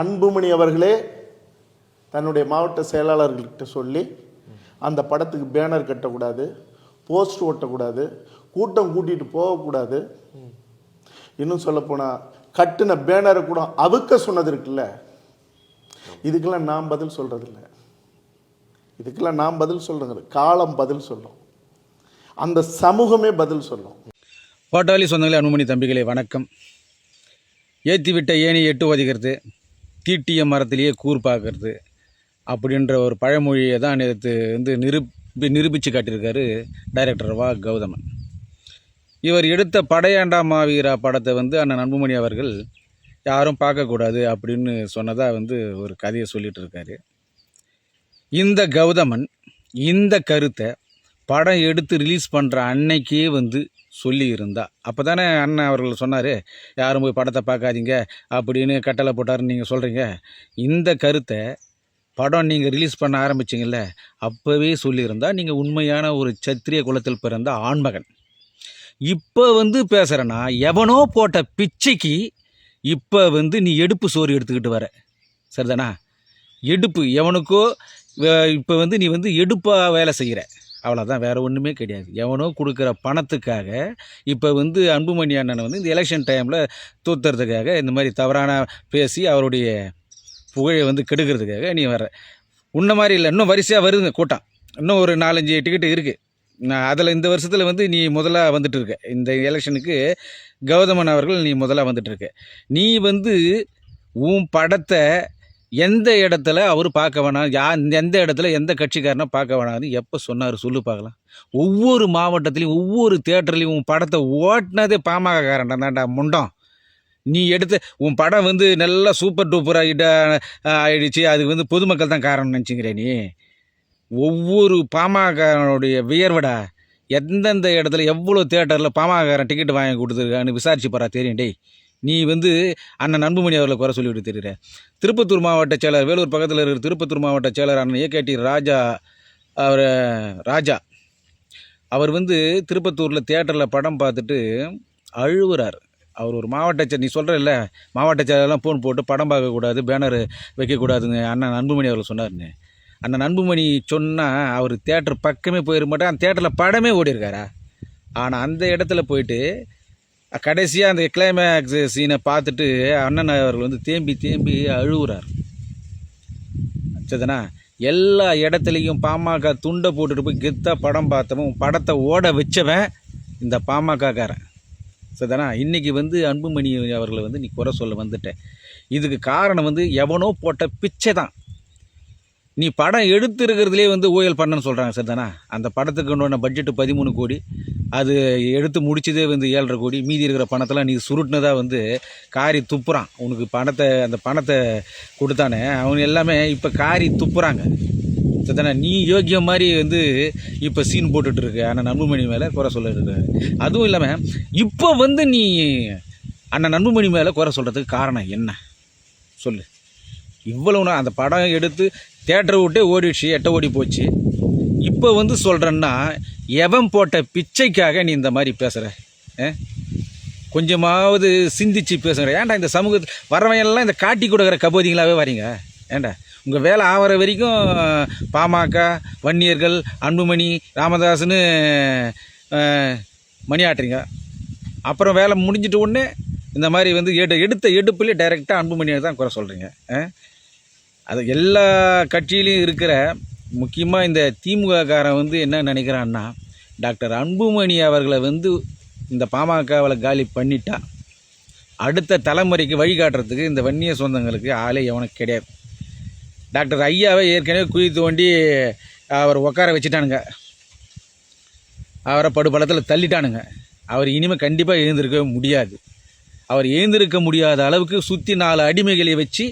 அன்புமணி அவர்களே தன்னுடைய மாவட்ட செயலாளர்கள்கிட்ட சொல்லி அந்த படத்துக்கு பேனர் கட்டக்கூடாது போஸ்ட் ஓட்டக்கூடாது கூட்டம் கூட்டிட்டு போகக்கூடாது. இன்னும் சொல்லப்போனால் கட்டின பேனரை கூட அவுக்க சொன்னது இருக்குல்ல இதுக்கெல்லாம் நான் பதில் சொல்கிறதில்ல இதுக்கெல்லாம் நான் பதில் சொல்கிறது காலம் பதில் சொல்லும். அந்த சமூகமே பதில் சொல்லும். பாட்டாளி சொந்தங்களே அனுமணி தம்பிகளே வணக்கம். ஏற்றி விட்ட ஏணி எட்டு வதிகிறது தீட்டிய மரத்திலேயே கூர் பார்க்கறது அப்படின்ற ஒரு பழமொழியை தான் நேற்று வந்து நிரூபி நிரூபித்து காட்டியிருக்காரு டைரக்டர் வா கௌதமன். இவர் எடுத்த படையாண்டா மாவீரா படத்தை வந்து அண்ணன் அன்புமணி அவர்கள் யாரும் பார்க்கக்கூடாது அப்படின்னு சொன்னதாக வந்து ஒரு கதையை சொல்லிகிட்டு இருக்காரு. இந்த கௌதமன் இந்த கருத்தை படம் எடுத்து ரிலீஸ் பண்ணுற அன்னைக்கே வந்து சொல்லியிருந்தா. அப்போ தானே அண்ணன் அவர்கள் சொன்னார் யாரும் போய் படத்தை பார்க்காதீங்க அப்படின்னு கட்டளை போட்டாருன்னு நீங்கள் சொல்கிறீங்க இந்த கருத்தை படம் நீங்கள் ரிலீஸ் பண்ண ஆரம்பிச்சிங்கல்ல அப்போவே சொல்லியிருந்தா நீங்கள் உண்மையான ஒரு சத்திரிய குலத்தில் பிறந்த ஆண்மகன். இப்போ வந்து பேசுகிறேன்னா எவனோ போட்ட பிச்சைக்கு இப்போ வந்து நீ எடுப்பு சோறு எடுத்துக்கிட்டு வர. சரிதானா? எடுப்பு எவனுக்கோ இப்போ வந்து நீ வந்து எடுப்பாக வேலை செய்கிற அவ்வளோதான் வேறு ஒன்றுமே கிடையாது. எவனோ கொடுக்குற பணத்துக்காக இப்போ வந்து அன்புமணி அண்ணனை வந்து இந்த எலெக்ஷன் டைமில் தூத்துறதுக்காக இந்த மாதிரி தவறான பேசி அவருடைய புகழை வந்து கெடுக்கிறதுக்காக நீ வர உன்ன மாதிரி இல்லை இன்னும் வரிசையாக வருதுங்க கூட்டம். இன்னும் ஒரு நாலஞ்சு டிக்கெட்டு இருக்குது நான் அதில் இந்த வருஷத்தில் வந்து நீ முதலாக வந்துட்டு இருக்க இந்த எலெக்ஷனுக்கு கௌதமன் அவர்கள் நீ முதலாக வந்துட்டு இருக்க நீ வந்து உன் படத்தை எந்த இடத்துல அவர் பார்க்க வேணாம் யா எந்த இடத்துல எந்த கட்சிக்காரனை பார்க்க வேணாம்னு எப்போ சொன்னார் சொல்லு பார்க்கலாம். ஒவ்வொரு மாவட்டத்துலேயும் ஒவ்வொரு தேட்டர்லேயும் உன் படத்தை ஓட்டினதே பாமகக்காரன் தான்டா முண்டம். நீ எடுத்த உன் படம் வந்து நல்லா சூப்பர் டூப்பர் ஆகிட்ட ஆயிடுச்சு அதுக்கு வந்து பொதுமக்கள் தான் காரணம் நினச்சிக்கிற நீ. ஒவ்வொரு பாமகனுடைய வியர்வடா எந்தெந்த இடத்துல எவ்வளோ தேட்டரில் பாமகக்காரன் டிக்கெட் வாங்கி கொடுத்துருக்கான்னு விசாரிச்சு பாரா தெரியும் டேய். நீ வந்து அண்ணன் அன்புமணி அவர்களை குறை சொல்லிவிட்டு தெரியுற. திருப்பத்தூர் மாவட்ட செயலர் வேலூர் பக்கத்தில் இருக்கிற திருப்பத்தூர் மாவட்ட செயலர் அண்ணன் ஏகேடி ராஜா அவர் ராஜா அவர் வந்து திருப்பத்தூரில் தேட்டரில் படம் பார்த்துட்டு அழுவுறார். அவர் ஒரு மாவட்ட செ நீ சொல்கிறல்ல மாவட்ட செயலர்லாம் ஃபோன் போட்டு படம் பார்க்கக்கூடாது பேனர் வைக்கக்கூடாதுங்க அண்ணன் அன்புமணி அவர்கள் சொன்னார்னு அண்ணன் அன்புமணி சொன்னால் அவர் தேட்டர் பக்கமே போயிட மாட்டேன் அந்த தேட்டரில் படமே ஓடிருக்காரா? ஆனால் அந்த இடத்துல போயிட்டு கடைசியாக அந்த கிளைமேக்ஸ் சீனை பார்த்துட்டு அண்ணன் அவர்கள் வந்து தேம்பி தேம்பி அழுகுறார். சரிதானா எல்லா இடத்துலையும் பாமக துண்டை போட்டுட்டு போய் கெத்தாக படம் பார்த்தவன் படத்தை ஓட வச்சவன் இந்த பாமகக்காரன். சரிதானா இன்றைக்கி வந்து அன்புமணி அவர்களை வந்து நீ குறை சொல்ல வந்துட்டேன் இதுக்கு காரணம் வந்து எவனோ போட்ட பிச்சை தான். நீ படம் எடுத்துருக்கிறதுலே வந்து ஓயல் பண்ணன்னு சொல்கிறாங்க சரிதானா அந்த படத்துக்கு உண்டான பட்ஜெட்டு பதிமூணு கோடி. அது எடுத்து முடிச்சதே வந்து ஏழரை கோடி. மீதி இருக்கிற பணத்தெல்லாம் நீ சுருட்டினதா வந்து காரி துப்புறான். உனக்கு பணத்தை அந்த பணத்தை கொடுத்தானே. அவங்க எல்லாமே இப்போ காரி துப்புறாங்க. சரிதானே? நீ யோக்கியம் மாதிரி வந்து இப்போ சீன் போட்டுட்ருக்க இருக்க. நண்புமணி மேலே குறை சொல்லிட்டு அதுவும் இல்லாமல் இப்போ வந்து நீ அண்ணன் நண்புமணி மேலே குறை சொல்கிறதுக்கு காரணம் என்ன? சொல்லு. இவ்வளவு அந்த படம் எடுத்து தேட்டரை விட்டே ஓடிடுச்சு எட்ட ஓடி போச்சு. இப்போ வந்து சொல்கிறேன்னா எவன் போட்ட பிச்சைக்காக நீ இந்த மாதிரி பேசுகிற கொஞ்சமாவது சிந்திச்சு பேசுகிற ஏன்டா இந்த சமூகத்து வரவன் எல்லாம் இந்த காட்டி கொடுக்குற கபோதிங்களாகவே வரீங்க? ஏண்டா உங்கள் வேலை ஆகிற வரைக்கும் பாமக வன்னியர்கள் அன்புமணி ராமதாஸ்னு மணி ஆட்டுறீங்க அப்புறம் வேலை முடிஞ்சிட்ட உடனே இந்த மாதிரி வந்து எடு எடுத்த எடுப்புலேயே டைரெக்டாக அன்புமணியை தான் குறை சொல்கிறீங்க அது எல்லா கட்சியிலையும் இருக்கிற முக்கியமாக இந்த திமுககாரன் வந்து என்ன நினைக்கிறான்னா டாக்டர் அன்புமணி அவர்களை வந்து இந்த பாமகவில் காலி பண்ணிட்டா அடுத்த தலைமுறைக்கு வழிகாட்டுறதுக்கு இந்த வன்னிய சொந்தங்களுக்கு ஆளே எவனுக்கு கிடையாது. டாக்டர் ஐயாவை ஏற்கனவே குழி தோண்டி அவர் உட்கார வச்சுட்டானுங்க. அவரை படுபலத்தில் தள்ளிட்டானுங்க. அவர் இனிமேல் கண்டிப்பாக எழுந்திருக்கவே முடியாது. அவர் எழுந்திருக்க முடியாத அளவுக்கு சுற்றி நாலு அடிமைகளை வச்சு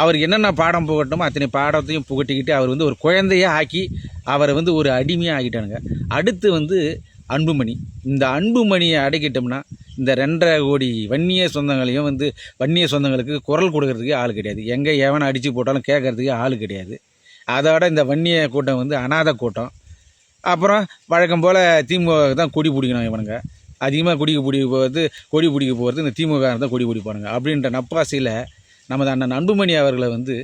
அவருக்கு என்னென்ன பாடம் புகட்டணுமோ அத்தனை பாடத்தையும் புகட்டிக்கிட்டு அவர் வந்து ஒரு குழந்தையே ஆக்கி அவரை வந்து ஒரு அடிமையாக ஆக்கிட்டானுங்க. அடுத்து வந்து அன்புமணி. இந்த அன்புமணியை அடக்கிட்டோம்னா இந்த ரெண்டரை கோடி வன்னிய சொந்தங்களையும் வந்து வன்னிய சொந்தங்களுக்கு குரல் கொடுக்கறதுக்கு ஆள் கிடையாது. எங்கே எவனை அடித்து போட்டாலும் கேட்கறதுக்கு ஆள் கிடையாது. அதோட இந்த வன்னிய கூட்டம் வந்து அநாத கூட்டம். அப்புறம் வழக்கம் போல் திமுக தான் கொடி பிடிக்கணும் இவனுங்க. அதிகமாக குடிக்க பிடிக்க போகிறது கொடி பிடிக்க போகிறது இந்த திமுக தான் கொடி பிடிப்பானுங்க. அப்படின்ற நப்பாசையில் நமது அண்ணன் அன்புமணி அவர்களை வந்து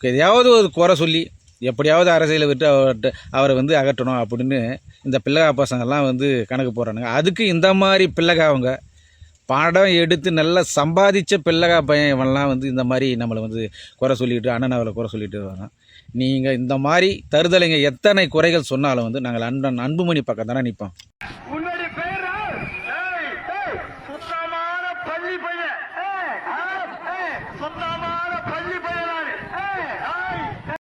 எதையாவது ஒரு குறை சொல்லி எப்படியாவது அரசியலை விட்டு அவர்கிட்ட அவரை வந்து அகற்றணும் அப்படின்னு இந்த பிள்ளைகா பசங்கள்லாம் வந்து கணக்கு போடுறானுங்க. அதுக்கு இந்த மாதிரி பிள்ளைகாவங்க படம் எடுத்து நல்லா சம்பாதிச்ச பிள்ளைகா பையன் இவன்லாம் வந்து இந்த மாதிரி நம்மளை வந்து குறை சொல்லிட்டு அண்ணன் அவரை குறை சொல்லிட்டு வரான் நீங்கள் இந்த மாதிரி தருதலைங்க எத்தனை குறைகள் சொன்னாலும் வந்து நாங்கள் அன்பன் அன்புமணி பக்கம் தானே நிற்போம்